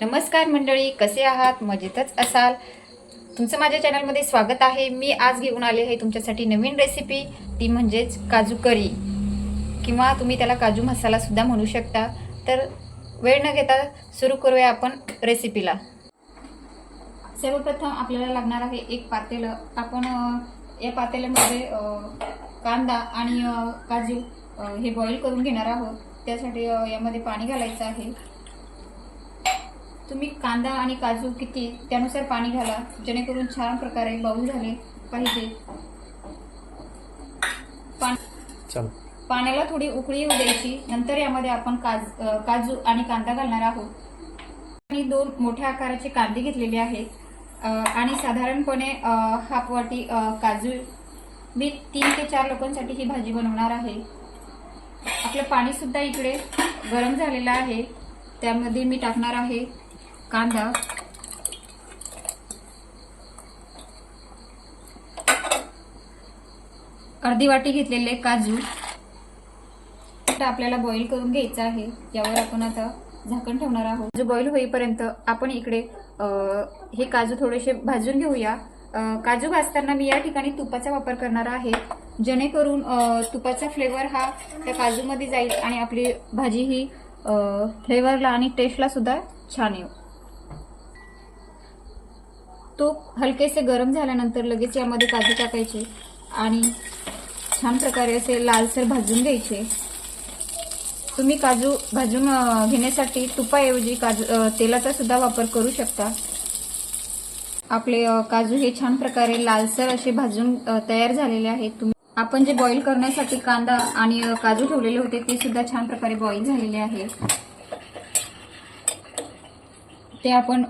नमस्कार मंडळी कसे आहात? मजेतच असाल? तुमचं माझ्या चॅनलमध्ये स्वागत आहे. मी आज घेऊन आले आहे तुमच्यासाठी नवीन रेसिपी ती म्हणजेच काजू करी. किंवा तुम्ही त्याला काजू मसालासुद्धा म्हणू शकता. तर वेळ न घेता सुरू करूया आपण रेसिपीला सर्वप्रथम आपल्याला लागणार आहे एक पातेलं. आपण या पातेल्यामध्ये कांदा आणि काजू हे बॉईल करून घेणार आहोत. त्यासाठी यामध्ये पाणी घालायचं आहे. तुम्ही कांदा आणि काजू किती त्यानुसार पाणी घाला जेणेकरून छान प्रकारे बाउल झाले पाहिजे. पाण्याला थोडी उकळी येऊ द्यायची नंतर यामध्ये आपण काज काजू आणि कांदा घालणार आहोत. आणि दोन मोठ्या आकाराचे कांदे घेतलेले आहेत. आणि साधारणपणे हाफ वाटी काजू. मी तीन ते चार लोकांसाठी ही भाजी बनवणार आहे. आपलं पाणी सुद्धा इकडे गरम झालेलं आहे. त्यामध्ये मी टाकणार आहे. कांदा. अर्धी वाटी घेतलेले काजू. आता आपल्याला बॉईल करून घ्यायचं आहे. यावर आपण आता झाकण ठेवणार आहोत. जो बॉईल होईपर्यंत आपण इकडे हे काजू थोडेसे भाजून घेऊया. काजू भाजताना मी या ठिकाणी तुपाचा वापर करणार आहे. जेणेकरून तुपाचा फ्लेवर हा त्या काजूमध्ये जाईल आणि आपली भाजी ही फ्लेवरला आणि टेस्टला सुद्धा छान येईल. तूप हलकेसे गरम झाल्यानंतर लगेच यामध्ये काजू टाकायचे आणि छान प्रकारे असे लालसर भाजून घ्यायचे. तुम्ही काजू भाजून घेण्यासाठी तुपाऐवजी काजू तेलाचा सुद्धा वापर करू शकता. आपले काजू हे छान प्रकारे लालसर असे भाजून तयार झालेले आहेत. तुम्ही आपण जे बॉईल करण्यासाठी कांदा आणि काजू ठेवलेले होते ते सुद्धा छान प्रकारे बॉईल झालेले आहे. ते आपण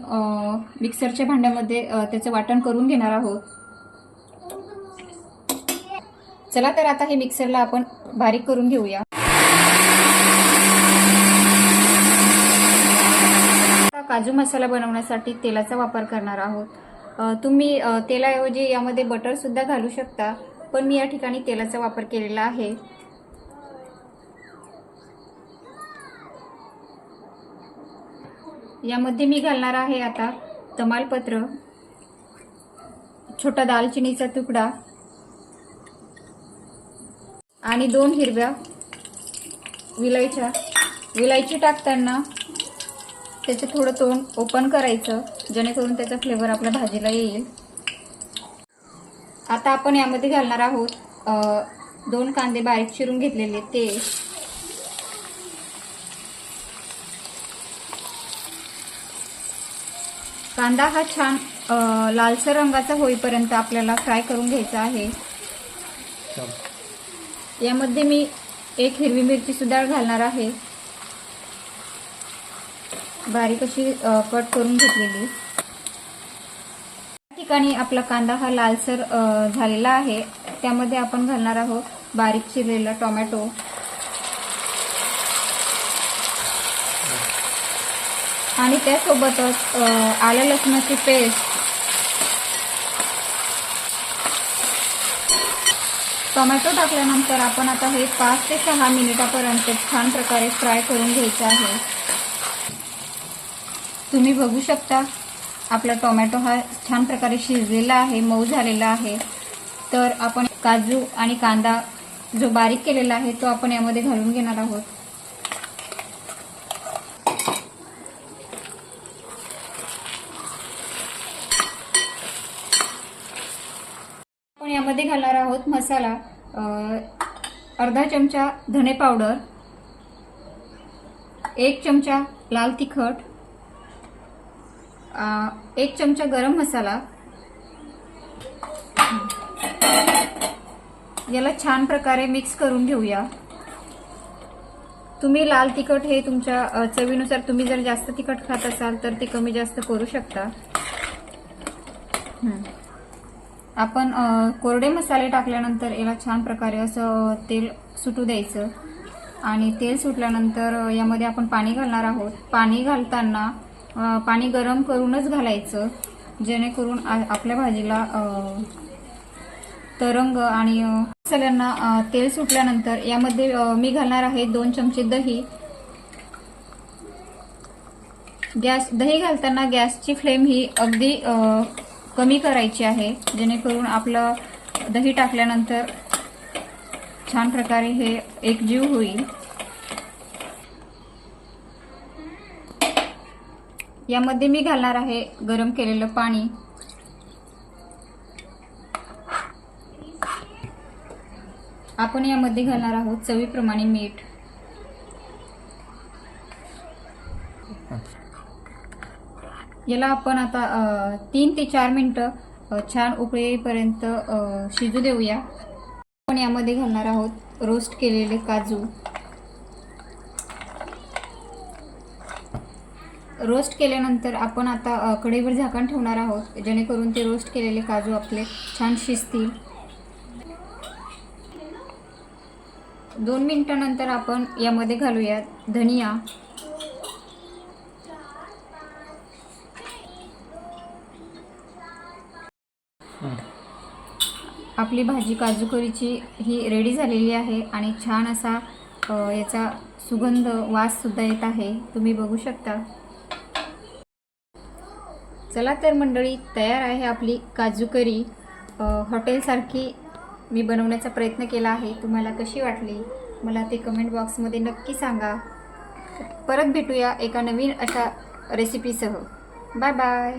मिक्सरच्या भांड्यामध्ये त्याचं वाटण करून घेणार आहोत. चला तर आता हे मिक्सरला आपण बारीक करून घेऊया. काजू मसाला बनवण्यासाठी तेलाचा वापर करणार आहोत. तुम्ही तेलाऐवजी यामध्ये बटर सुद्धा घालू शकता पण मी या ठिकाणी तेलाचा वापर केलेला आहे. यामध्ये मी घालणार आहे आता तमालपत्र छोटा दालचिनीचा तुकडा आणि दोन हिरव्या विलायच्या. विलायची टाकताना त्याचं थोडं तोंड ओपन करायचं जेणेकरून त्याचा फ्लेवर आपल्या भाजीला येईल. आता आपण यामध्ये घालणार आहोत दोन कांदे बारीक चिरून घेतलेले ते कांदा हा छान लालसर रंगाचा होईपर्यंत आपल्याला फ्राय करून घ्यायचा आहे. यामध्ये मी एक हिरवी मिरची सुद्धा घालणार आहे. बारीक अशी कट करून घेतलेली. या ठिकाणी आपला कांदा हा लालसर झालेला आहे. त्यामध्ये आपण घालणार आहोत बारीक चिरलेला टोमॅटो. आणि त्यासोबतच आल्या आलं लसणाची पेस्ट. टोमॅटो टाकल्यानंतर आपण आता हे पाच ते सहा मिनिटापर्यंत छान प्रकारे फ्राय करून घ्यायचं आहे. तुम्ही बघू शकता आपला टोमॅटो हा छान प्रकारे शिजलेला आहे मऊ झालेला आहे. तर आपण काजू आणि कांदा जो बारीक केलेला आहे तो आपण यामध्ये घालून घेणार आहोत आपण यामध्ये घालणार आहोत मसाला. अर्धा चमचा धने पावडर एक चमचा लाल तिखट एक चमचा गरम मसाला. याला छान प्रकारे मिक्स करून घेऊया. तुम्ही लाल तिखट हे तुमच्या चवीनुसार तुम्ही जर जास्त तिखट खात असाल तर ते कमी जास्त करू शकता. आपण कोरडे मसाले टाकल्यानंतर याला छान प्रकारे असं तेल सुटू द्यायचं. आणि तेल सुटल्यानंतर यामध्ये आपण पाणी घालणार आहोत. पाणी घालताना पाणी गरम करूनच घालायचं. जेणेकरून आ- आपल्या भाजीला तरंग आणि मसाल्यांना तेल सुटल्यानंतर यामध्ये मी घालणार आहे दोन चमचे दही. गॅस दही घालताना गॅसची फ्लेम ही अगदी कमी करायची आहे जेणेकरून आपलं दही टाकल्यानंतर छान प्रकारे हे एकजीव होईल. यामध्ये मी घालणार आहे गरम केलेलं पाणी. आपण यामध्ये घालणार आहोत चवीप्रमाणे मीठ. याला आपण आता तीन ते चार मिनटं छान उकळेपर्यंत शिजू देऊया. आपण यामध्ये घालणार आहोत रोस्ट केलेले काजू. रोस्ट केल्यानंतर आपण आता कढईवर झाकण ठेवणार आहोत जेणेकरून ते रोस्ट केलेले काजू आपले छान शिजतील. दोन मिनिटानंतर आपण यामध्ये घालूया धनिया. आपली भाजी काजू करीची ही रेडी झालेली आहे आणि छान असा याचा सुगंध वाससुद्धा येत आहे. तुम्ही बघू शकता. चला तर मंडळी तयार आहे आपली काजू करी हॉटेलसारखी मी बनवण्याचा प्रयत्न केला आहे. तुम्हाला कशी वाटली? मला ते कमेंट बॉक्समध्ये नक्की सांगा. परत भेटूया एका नवीन अशा रेसिपीसह बाय बाय